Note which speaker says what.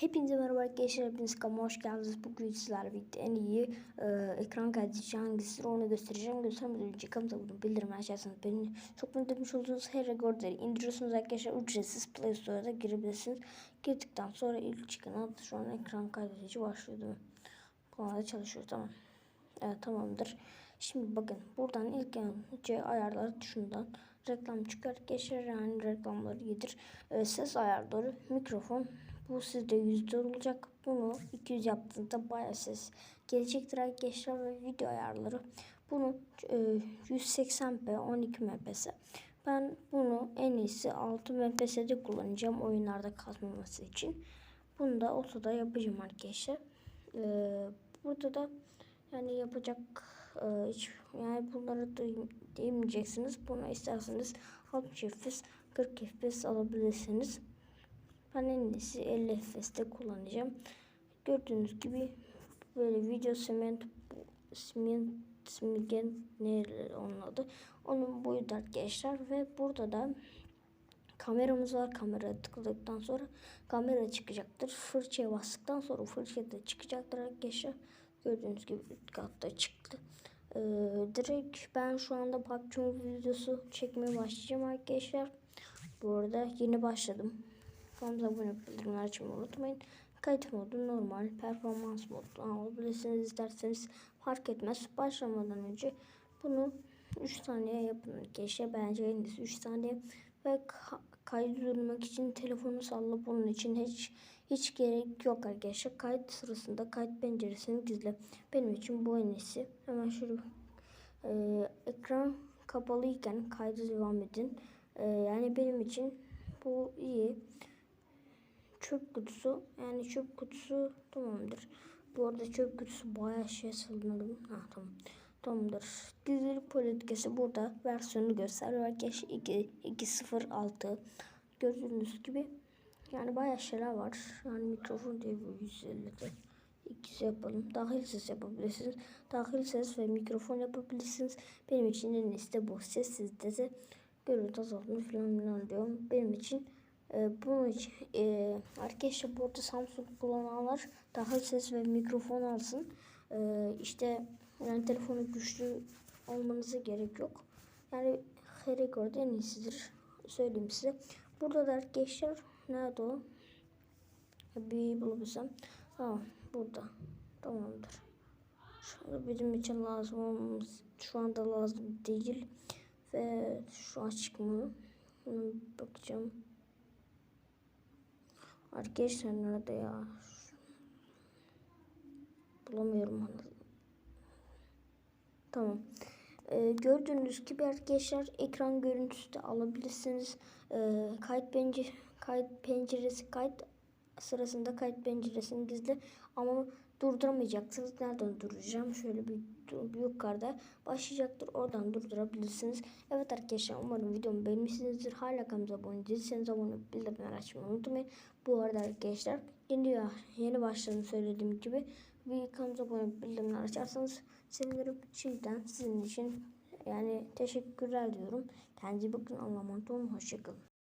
Speaker 1: Hepinize merhaba arkadaşlar. Hepiniz kanalıma hoş geldiniz. Bugün sizlerle birlikte en iyi e, ekran kaydedici hangisidir onu göstereceğim. Göstermeden önce kanalımıza bunu bildirim açarsanız beni çok mutlu etmiş olursunuz. Her rekordları indiriyorsunuz arkadaşlar. Ücretsiz Play Store'da girebilirsiniz. Girdikten sonra ilk çıkan şu an ekran kaydedici başlıyor değil mi? Çalışıyor tamam. Evet tamamdır. Şimdi bakın buradan ilk önce ayarları şundan reklam çıkar geçer yani reklamları yedir. Ee, ses ayarları mikrofon bu sizde yüzde olacak. Bunu 200 yaptığında bayağı ses gelecektir arkadaşlar ve video ayarları. Bunu e, 180p 12 mp's. Ben bunu en iyisi 6 mps'de kullanacağım oyunlarda kasmaması için. Bunu da otoda yapacağım arkadaşlar. Ee, burada da yani yapacak e, hiç yani bunları diyemeyeceksiniz. Bunu isterseniz 60 FPS 40 FPS alabilirsiniz. İyisi 50 FPS'te kullanacağım. Gördüğünüz gibi böyle video sement siment simigen ne onun adı. Onun boyutu arkadaşlar ve burada da kameramız var. Kameraya tıkladıktan sonra kamera çıkacaktır. Fırçaya bastıktan sonra fırça da çıkacaktır arkadaşlar. Gördüğünüz gibi üst katta çıktı. Ee, direkt ben şu anda PUBG videosu çekmeye başlayacağım arkadaşlar. Bu arada yeni başladım. Kanalımıza abone olup bildirimleri açmayı unutmayın. Kayıt modu normal, performans modu alabilirsiniz isterseniz fark etmez. Başlamadan önce bunu 3 saniye yapın en iyisi 3 saniye ve ka- kaydı durmak için telefonu salla bunun için hiç hiç gerek yok arkadaşlar. Kayıt sırasında kayıt penceresini gizle. Benim için bu en iyisi. Hemen şöyle e, ekran kapalıyken kaydı devam edin. E, yani benim için bu iyi. Çöp kutusu yani çöp kutusu tamamdır. Bu arada çöp kutusu bayağı şey sanırım. Ha tamam. Tamamdır. Gizlilik politikası burada versiyonu gösteriyor. 2, 206 gördüğünüz gibi yani bayağı şeyler var. Yani mikrofon diye bu 150'de. İkisi yapalım. Dahil ses yapabilirsiniz. Dahil ses ve mikrofon yapabilirsiniz. Benim için en iyisi de bu. Sessizde de görüntü azaltma falan filan diyorum. Benim için e, bunun için e, arkadaşlar burada Samsung kullananlar dahil ses ve mikrofon alsın. E, işte yani telefonu güçlü olmanıza gerek yok. Yani her rekord en iyisidir. Söyleyeyim size. Burada da arkadaşlar nerede o? Bir bulabilsem. Tamam burada. Tamamdır. Şu bizim için lazım olmamız şu anda lazım değil. Ve şu an çıkmıyor. Bakacağım. Arkadaşlar nerede ya? Bulamıyorum onu. Tamam. Ee, gördüğünüz gibi arkadaşlar ekran görüntüsü de alabilirsiniz. Ee, kayıt pencere kayıt penceresi kayıt sırasında kayıt penceresini gizle ama durduramayacaksınız. Nereden durduracağım? Şöyle bir, bir yukarıda başlayacaktır. Oradan durdurabilirsiniz. Evet arkadaşlar umarım videomu beğenmişsinizdir. Hala kanalımıza abone değilseniz abone olup bildirimleri açmayı unutmayın. Bu arada arkadaşlar yeni, yeni başladığını söylediğim gibi bir kanalımıza abone olup bildirimleri açarsanız sevinirim. Şimdiden sizin için yani teşekkürler diyorum. Kendinize bakın. Allah'a emanet olun. Hoşçakalın.